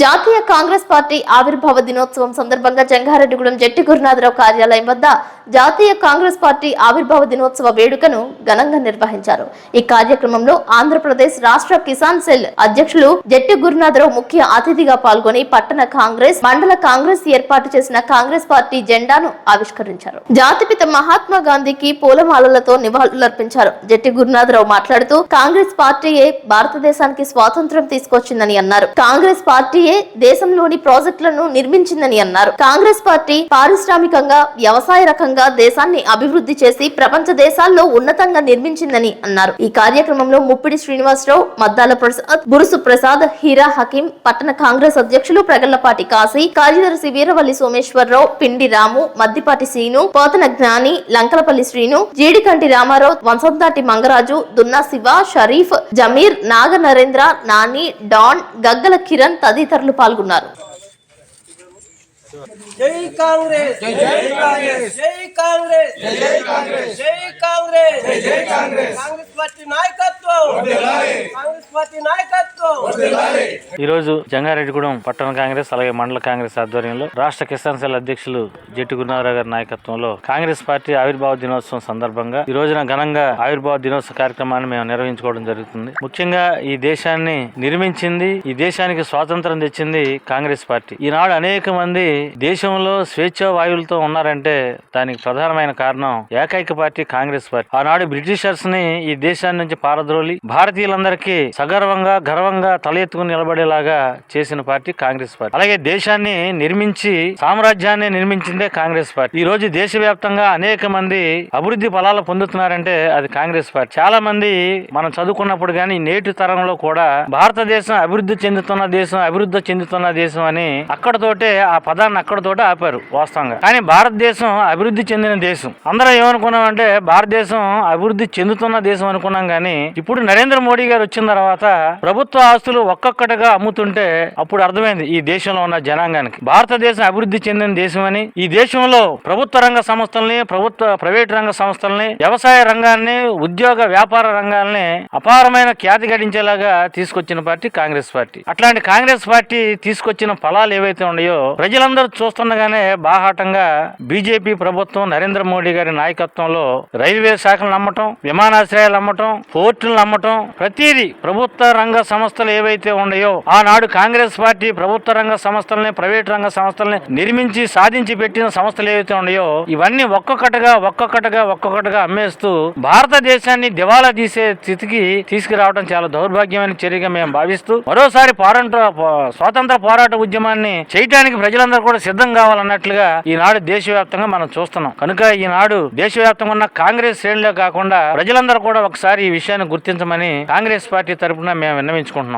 జాతీయ కాంగ్రెస్ పార్టీ ఆవిర్భావ దినోత్సవం సందర్భంగా జంగారెడ్డిగూడెం జట్టి గురునాథరావు కార్యాలయం వద్ద జాతీయ కాంగ్రెస్ పార్టీ ఆవిర్భావ దినోత్సవ వేడుకను ఘనంగా నిర్వహించారు. ఈ కార్యక్రమంలో ఆంధ్రప్రదేశ్ రాష్ట్ర కిసాన్ సెల్ అధ్యక్షులు జట్టి గురునాథరావు ముఖ్య అతిథిగా పాల్గొని పట్టణ కాంగ్రెస్ మండల కాంగ్రెస్ ఏర్పాటు చేసిన కాంగ్రెస్ పార్టీ జెండాను ఆవిష్కరించారు. జాతిపిత మహాత్మా గాంధీకి పూలమాలలతో నివాళులర్పించారు. జట్టి గురునాథరావు మాట్లాడుతూ కాంగ్రెస్ పార్టీయే భారతదేశానికి స్వాతంత్ర్యం తీసుకొచ్చిందని అన్నారు. కాంగ్రెస్ పార్టీ పార్టీయే దేశంలోని ప్రాజెక్టులను నిర్మించిందని అన్నారు. కాంగ్రెస్ పార్టీ పారిశ్రామికంగా వ్యవసాయ రకంగా దేశాన్ని అభివృద్ధి చేసి ప్రపంచ దేశాల్లో ఉన్నతంగా నిర్మించిందని అన్నారు. ఈ కార్యక్రమంలో ముప్పిడి శ్రీనివాసరావు మద్దాల ప్రసాద్ బురుసు ప్రసాద్ హీరా హకీం పట్టణ కాంగ్రెస్ అధ్యక్షులు ప్రగల్లపాటి కాశీ కార్యదర్శి వీరవల్లి సోమేశ్వరరావు పిండి రాము మద్దిపాటి శ్రీను పోతన జ్ఞాని లంకలపల్లి శ్రీను జీడికంటి రామారావు వంశంతాటి మంగరాజు దున్నా శివ షరీఫ్ జమీర్ నాగ నరేంద్ర నాని డాన్ గగ్గల కిరణ్ తదితరులు పాల్గొన్నారు. జై కాంగ్రెస్ జై కాంగ్రెస్ జై కాంగ్రెస్ జై జై కాంగ్రెస్ జై కాంగ్రెస్ జై జై కాంగ్రెస్ కాంగ్రెస్ పార్టీ నాయకత్వం కాంగ్రెస్ పార్టీ నాయకత్వం ఈరోజు జంగారెడ్డిగూడెం పట్టణ కాంగ్రెస్ అలాగే మండల కాంగ్రెస్ ఆధ్వర్యంలో రాష్ట్ర కిసాన్ సెల్ అధ్యక్షులు జట్టి గురునాథరావు గారి నాయకత్వంలో కాంగ్రెస్ పార్టీ ఆవిర్భావ దినోత్సవం సందర్భంగా ఈ రోజున ఘనంగా ఆవిర్భావ దినోత్సవ కార్యక్రమాన్ని మేము నిర్వహించుకోవడం జరుగుతుంది. ముఖ్యంగా ఈ దేశాన్ని నిర్మించింది ఈ దేశానికి స్వాతంత్రం తెచ్చింది కాంగ్రెస్ పార్టీ. ఈనాడు అనేక మంది దేశంలో స్వేచ్ఛ వాయువులతో ఉన్నారంటే దానికి ప్రధానమైన కారణం ఏకైక పార్టీ కాంగ్రెస్ పార్టీ. ఆనాడు బ్రిటిషర్స్ని ఈ దేశాన్ని నుంచి పారద్రోలి భారతీయులందరికీ సగర్వంగా గర్వంగా తల ఎత్తుకుని నిలబడేలాగా చేసిన పార్టీ కాంగ్రెస్ పార్టీ. అలాగే దేశాన్ని నిర్మించి సామ్రాజ్యాన్ని నిర్మించిందే కాంగ్రెస్ పార్టీ. ఈ రోజు దేశవ్యాప్తంగా అనేక మంది అభివృద్ధి ఫలాలు పొందుతున్నారంటే అది కాంగ్రెస్ పార్టీ. చాలా మంది మనం చదువుకున్నప్పుడు కానీ నేటి తరంలో కూడా భారతదేశం అభివృద్ధి చెందుతున్న దేశం అభివృద్ధి చెందుతున్న దేశం అని అక్కడతోటే ఆ పదాన్ని అక్కడతోటే ఆపారు వాస్తవంగా. కానీ భారతదేశం అభివృద్ధి చెందిన దేశం. అందరం ఏమనుకున్నాం అంటే భారతదేశం అభివృద్ధి చెందుతున్న దేశం అనుకున్నాం కానీ ఇప్పుడు నరేంద్ర మోడీ గారు వచ్చిన తర్వాత ప్రభుత్వ ఆస్తులు ఒక్కొక్కటిగా అమ్ముతుంటే అప్పుడు అర్థమైంది ఈ దేశంలో ఉన్న జనాంగానికి. భారతదేశం అభివృద్ధి చెందిన దేశం అని ఈ దేశంలో ప్రభుత్వ రంగ సంస్థల్ని ప్రభుత్వ ప్రైవేట్ రంగ సంస్థల్ని వ్యవసాయ రంగాన్ని ఉద్యోగ వ్యాపార రంగాల్ని అపారమైన ఖ్యాతి గడించేలాగా తీసుకొచ్చిన పార్టీ కాంగ్రెస్ పార్టీ. అట్లాంటి కాంగ్రెస్ పార్టీ తీసుకొచ్చిన ఫలాలు ఏవైతే ఉన్నాయో ప్రజలందరూ చూస్తుండగానే బాహాటంగా బీజేపీ ప్రభుత్వం నరేంద్ర మోడీ గారి నాయకత్వంలో రైల్వే శాఖలు నమ్మటం విమానాశ్రయాలు అమ్మటం పోర్టులు నమ్మటం ప్రతిదీ ప్రభుత్వ రంగ సంస్థలు ఏవైతే ఉన్నాయో ఆనాడు కాంగ్రెస్ పార్టీ ప్రభుత్వ రంగ సంస్థలని ప్రైవేట్ రంగ సంస్థలని నిర్మించి సాధించి పెట్టిన సంస్థలు ఏవైతే ఉన్నాయో ఇవన్నీ ఒక్కొక్కటిగా ఒక్కొక్కటిగా ఒక్కొక్కటిగా అమ్మేస్తూ భారతదేశాన్ని దివాలా తీసే స్థితికి తీసుకురావడం చాలా దౌర్భాగ్యమైన చర్యగా మేము భావిస్తూ మరోసారి పోరాట స్వాతంత్ర పోరాట ఉద్యమాన్ని చేయటానికి ప్రజలందరూ కూడా సిద్ధం కావాలన్నట్లుగా ఈనాడు దేశవ్యాప్తంగా మనం చూస్తున్నాం. కనుక ఈనాడు దేశవ్యాప్తంగా ఉన్న కాంగ్రెస్ శ్రేణులే కాకుండా ప్రజలందరూ కూడా ఒకసారి ఈ విషయాన్ని గుర్తించమని కాంగ్రెస్ పార్టీ తరపున మేము విన్నవించుకుంటున్నాం